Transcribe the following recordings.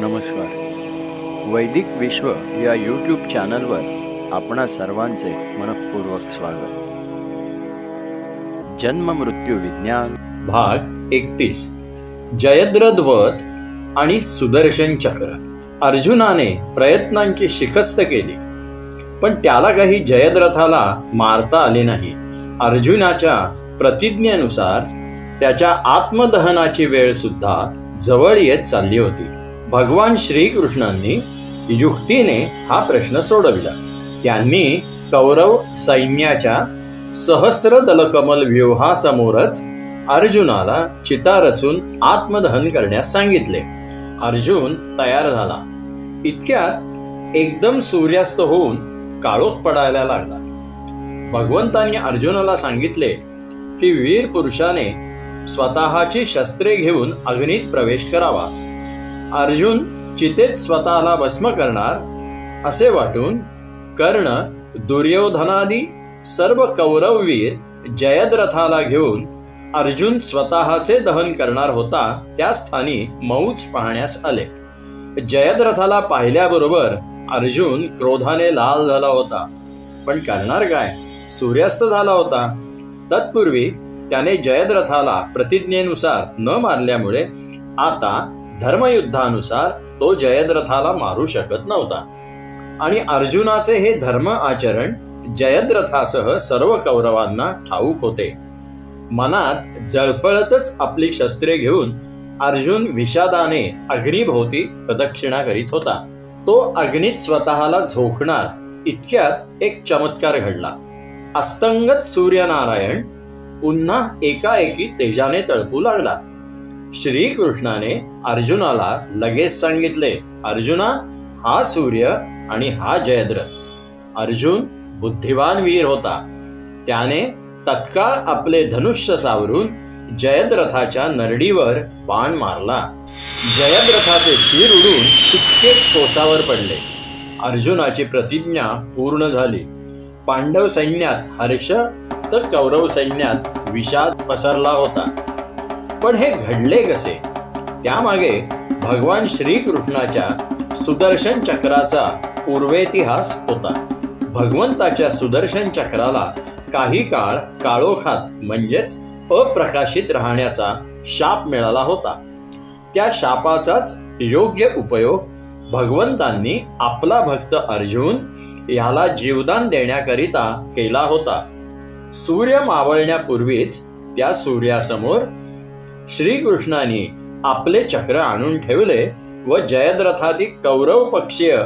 नमस्कार. वैदिक विश्व या यूट्यूब चॅनलवर आपणा सर्वांचे मनपूर्वक स्वागत. जन्म मृत्यू विज्ञान. भाग एकतीस. जयद्रथ वध आणि सुदर्शन चक्र. अर्जुनाने प्रयत्नांची शिकस्त केली. पण त्याला काही जयद्रथाला मारता आले नाही. अर्जुनाच्या प्रतिज्ञेनुसार त्याच्या आत्मदहनाची वेळ सुद्धा जवळ येत चालली होती. भगवान श्रीकृष्णांनी युक्तीने हा प्रश्न सोडविला. त्यांनी कौरव सैन्याच्या सहस्र दलकमल व्यूहासमोरच अर्जुनाला चिता रचून आत्मदहन करण्यास सांगितले. अर्जुन तयार झाला. इतक्यात एकदम सूर्यास्त होऊन काळोख पडायला लागला. भगवंतांनी अर्जुनाला सांगितले की वीर पुरुषाने स्वतःची शस्त्रे घेऊन अग्नीत प्रवेश करावा. अर्जुन चितेत स्वतःला भस्म करणार असे वाटून कर्ण दुर्योधनादी सर्व कौरववीर जयद्रथाला घेऊन अर्जुन स्वतःचे दहन करणार होता त्या स्थानी मौज पाहण्यास आले. जयद्रथाला पाहिल्याबरोबर अर्जुन क्रोधाने लाल झाला होता. पण करणार काय? सूर्यास्त झाला होता. तत्पूर्वी त्याने जयद्रथाला प्रतिज्ञेनुसार न मारल्यामुळे आता धर्मयुद्धानुसार तो जयद्रथाला मारू शकत नव्हता. आणि अर्जुनाचे हे धर्म आचरण जयद्रथासह सर्व कौरवांना ठाऊक होते. मनात जळफळतच आपली शस्त्रे घेऊन अर्जुन विषादाने अग्निभोवती प्रदक्षिणा करीत होता. तो अग्नीत स्वतःला झोकणार इतक्यात एक चमत्कार घडला. अस्तंगत सूर्यनारायण पुन्हा एकाएकी तेजाने तळपू लागला. श्रीकृष्णाने अर्जुनाला लगेच सांगितले अर्जुना हा सूर्य आणि हा जयद्रथ. अर्जुन बुद्धिवान वीर होता. त्याने तत्काळ आपले धनुष्य सावरून जयद्रथाच्या नरडीवर बाण मारला. जयद्रथाचे शिर उडून कित्येक कोसावर पडले. अर्जुनाची प्रतिज्ञा पूर्ण झाली. पांडव सैन्यात हर्ष तर कौरव सैन्यात विषाद पसरला होता. पण हे घडले कसे? त्यामागे भगवान श्रीकृष्णाच्या सुदर्शन चक्राचा पूर्वेतिहास होता. भगवंताच्या सुदर्शन चक्राला काही काळ काळोखात म्हणजेच अप्रकाशित राहण्याचा शाप मिळाला होता. त्या शापाचाच योग्य उपयोग भगवंतांनी आपला भक्त अर्जुन याला जीवदान देण्याकरिता केला होता. सूर्य मावळण्यापूर्वीच त्या सूर्यासमोर श्रीकृष्णाने आपले चक्र आणून ठेवले व जयद्रथातील कौरव पक्षीय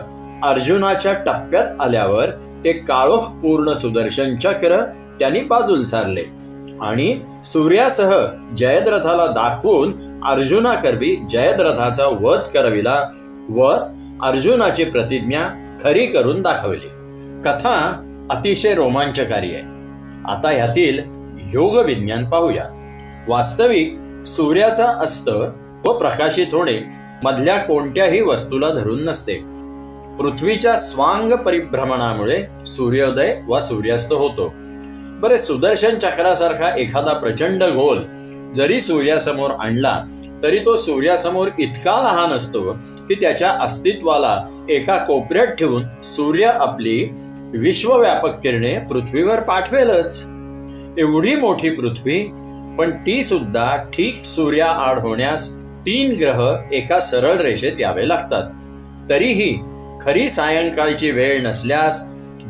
अर्जुनाच्या टप्प्यात आल्यावर ते काळोख पूर्ण सुदर्शन चक्र त्यांनी बाजूल सारले आणि सूर्यासह जयद्रथाला दाखवून अर्जुनाकरवी जयद्रथाचा वध करविला व अर्जुनाची प्रतिज्ञा खरी करून दाखवली. कथा अतिशय रोमांचकारी आहे. आता ह्यातील योग विज्ञान पाहूया. वास्तविक सूर्याचा अस्त व प्रकाशित होणे मधल्या कोणत्याही वस्तूला धरून नसते. पृथ्वीच्या स्वांग परिभ्रमणामुळे सूर्योदय व सूर्यास्त होतो. बरे सुदर्शन चक्रासारखा एखादा प्रचंड गोल जरी सूर्यासमोर आणला तरी तो सूर्यासमोर इतका लहान असतो की त्याच्या अस्तित्वाला एका कोपऱ्यात ठेवून सूर्य आपली विश्वव्यापक किरणे पृथ्वीवर पाठवेलच. एवढी मोठी पृथ्वी पण ती सुद्धा ठीक सूर्याआड होण्यास तीन ग्रह एका सरळ रेषेत यावे लागतात. तरीही खरी सायंकाळची वेळ नसल्यास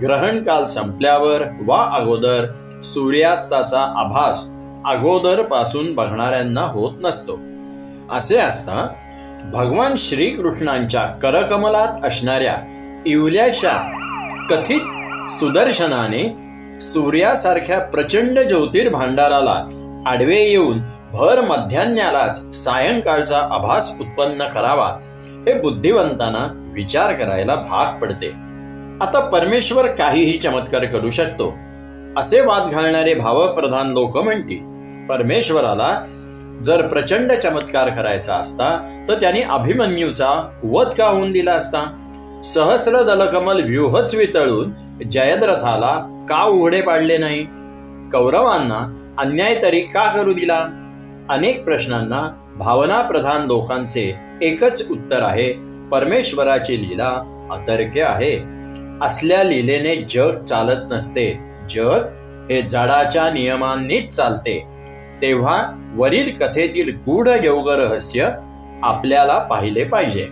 ग्रहण काल संपल्यावर वा अगोदर सूर्यास्ताचा आभास अगोदरपासून बघणाऱ्यांना होत नसतो. असे असता भगवान श्रीकृष्णांच्या करकमलात असणाऱ्या इवल्याच्या कथित सुदर्शनाने सूर्यासारख्या प्रचंड ज्योतिर्भांडाराला आडवे येऊन भर मध्यान्यालाच सायंकाळचा आभास उत्पन्न करावा हे बुद्धिवंतांना विचार करायला भाग पडते. आता परमेश्वर काहीही चमत्कार करू शकतो. असे वाद घालणारे भावप्रधान लोक म्हणतील परमेश्वराला जर प्रचंड चमत्कार करायचा असता तर त्यांनी अभिमन्यूचा वध का होऊन दिला असता? सहस्र दलकमल व्यूहच वितळून जयद्रथाला का उघडे पाडले नाही? कौरवांना अन्याय तरी का करू दिला? अनेक प्रश्नांना भावना प्रधान लोकांचे एकच उत्तर आहे परमेश्वराची लीला अतर्क्य आहे. असल्या लीलेने जग चालत नसते. जग हे जडाच्या नियमांनीच चालते. तेव्हा वरील कथेतील गूढ योग रहस्य आपल्याला पाहिले पाहिजे.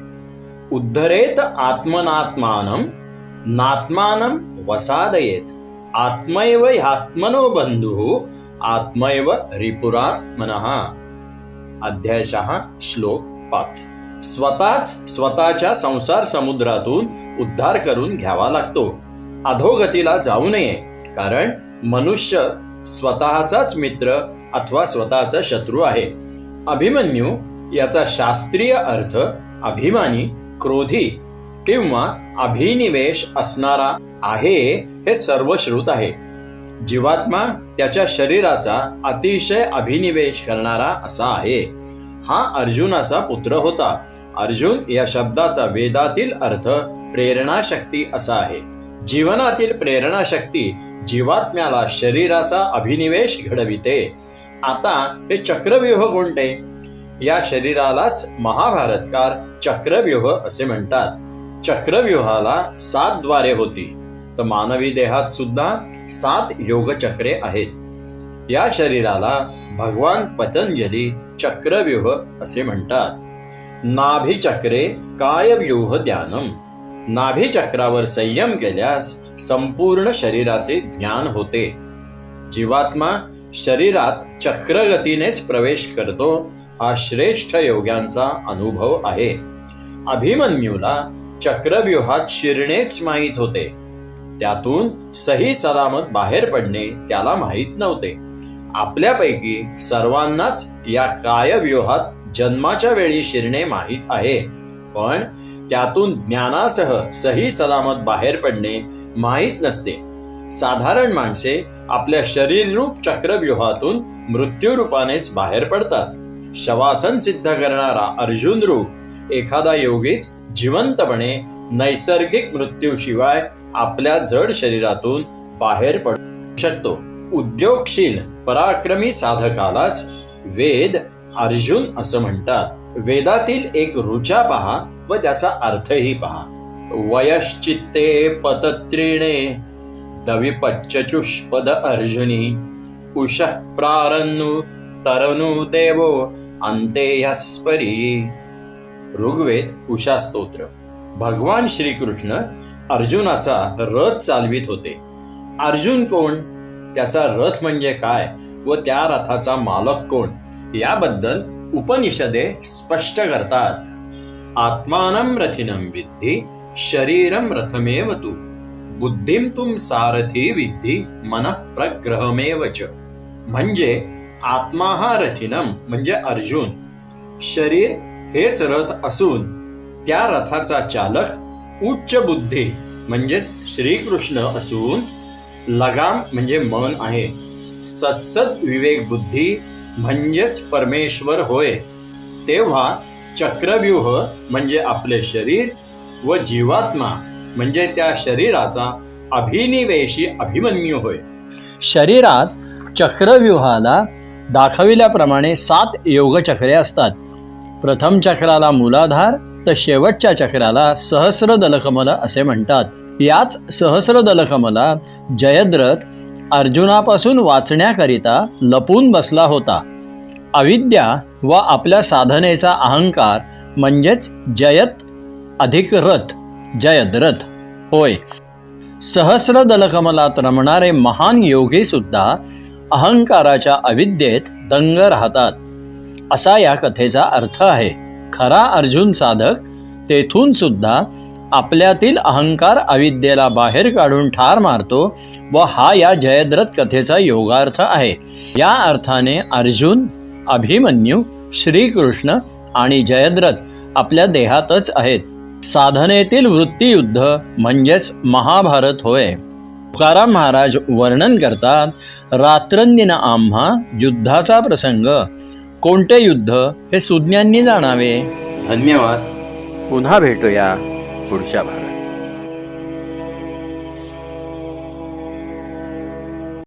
उद्धरेत आत्मनात्मानं नात्मानं वसादयेत. आत्मैव ह्यात्मनो बंधू आत्मैव रिपुरात्मनः अध्यायशः श्लोक पाच। स्वतःच स्वतःच्या संसार समुद्रातून उद्धार करून घ्यावा लागतो. अधोगतीला जाऊ नये कारण मनुष्य स्वतःचाच मित्र अथवा स्वतःचा शत्रू आहे. अभिमन्यू याचा शास्त्रीय अर्थ अभिमानी क्रोधी किंवा अभिनिवेश असणारा आहे हे सर्वश्रुत आहे. जीवात्मा त्याच्या शरीराचा अतिशय अभिनिवेश करणारा असा आहे. हा अर्जुनाचा पुत्र होता. अर्जुन या शब्दाचा वेदातील अर्थ प्रेरणाशक्ती असा आहे. जीवनातील प्रेरणाशक्ती जीवात्म्याला शरीराचा अभिनिवेश घडविते. आता हे चक्रव्यूह कोणते? या शरीरालाच महाभारतकार चक्रव्यूह असे म्हणतात. चक्रव्यूहाला सात द्वारे होती. तर मानवी देहात सुद्धा सात योगचक्रे आहेत. या शरीराला भगवान पतंजली चक्रव्यूह असे म्हणतात. नाभिचक्रे कायव्यूह ध्यानम नाभिचक्रावर संयम केल्यास संपूर्ण शरीराचे ज्ञान होते. जीवात्मा शरीरात चक्रगतीनेच प्रवेश करतो हा श्रेष्ठ योग्यांचा अनुभव आहे. अभिमन्यूला चक्रव्यूहात शिरणेच माहीत होते. त्यातून सही सलामत बाहेर पडणे त्याला माहीत नव्हते. आपल्यापैकी सर्वांनाच या कायव्यूहात जन्माच्या वेळी शिरणे माहीत आहे. पण त्यातून ज्ञानासह सही सलामत बाहेर पडणे माहीत नसते. साधारण माणसे आपल्या शरीररूप चक्रव्यूहातून मृत्यूरूपानेच बाहेर पडतात. शवासन सिद्ध करणारा अर्जुन रूप एखादा योगीच जिवंतपणे नैसर्गिक मृत्यूशिवाय आपल्या जड शरीरातून बाहेर पडू शकतो. उद्योगशील पराक्रमी साधकालाच वेद अर्जुन असं म्हणतात. वेदातील एक रुचा पहा व त्याचा अर्थही पहा. वयश्चित्ते पतत्रिणे दविपच्चुष्पद अर्जुनी उष प्रारन्नु तरनु देवो अंतेयस्परी ऋग्वेद उषा स्तोत्र. भगवान श्रीकृष्ण अर्जुनाचा रथ चालवित होते. अर्जुन कोण? त्याचा रथ म्हणजे काय? व त्या रथाचा मालक कोण? याबद्दल उपनिषदे स्पष्ट करतात. आत्मानं रथिनम विद्धी शरीरं रथमेव तू. बुद्धिम तुम सारथी विद्धी मन प्रग्रहमेव च. म्हणजे आत्मा हा रथिनम म्हणजे अर्जुन. शरीर हेच रथ असून त्या रथाचा चालक उच्च बुद्धी म्हणजेच श्रीकृष्ण असून लगाम म्हणजे मन आहे. सत्सद विवेक बुद्धी म्हणजेच परमेश्वर होय. तेव्हा चक्रव्यूह म्हणजे आपले शरीर व जीवात्मा म्हणजे त्या शरीराचा अभिनिवेशी अभिमन्यू होय. शरीरात चक्रव्यूहाला दाखविल्याप्रमाणे सात योगचक्रे असतात. प्रथम चक्राला मूलाधार तर शेवटच्या चक्राला सहस्र दलकमल असे म्हणतात. याच सहस्र दलकमला जयद्रथ अर्जुनापासून वाचण्याकरिता लपून बसला होता. अविद्या व आपल्या साधनेचा अहंकार म्हणजेच जयत अधिक रथ जयद्रथ. होय. सहस्र दलकमलात रमणारे महान योगी सुद्धा अहंकाराच्या अविद्येत दंग राहतात. असा या कथेचा अर्थ आहे. खरा अर्जुन साधक तेथून सुद्धा आपल्यातील अहंकार अविद्येला बाहेर काढून ठार मारतो व हा या जयद्रथ कथेचा योगार्थ आहे. या अर्थाने अर्जुन अभिमन्यू श्रीकृष्ण आणि जयद्रथ आपल्या देहातच आहेत. साधनेतील वृत्तीयुद्ध म्हणजेच महाभारत होय. तुकाराम महाराज वर्णन करतात रात्रंदिन आम्हा युद्धाचा प्रसंग कोणते युद्ध हे सुज्ञांनी जाणावे? धन्यवाद. पुन्हा भेटूया पुढच्या भागात.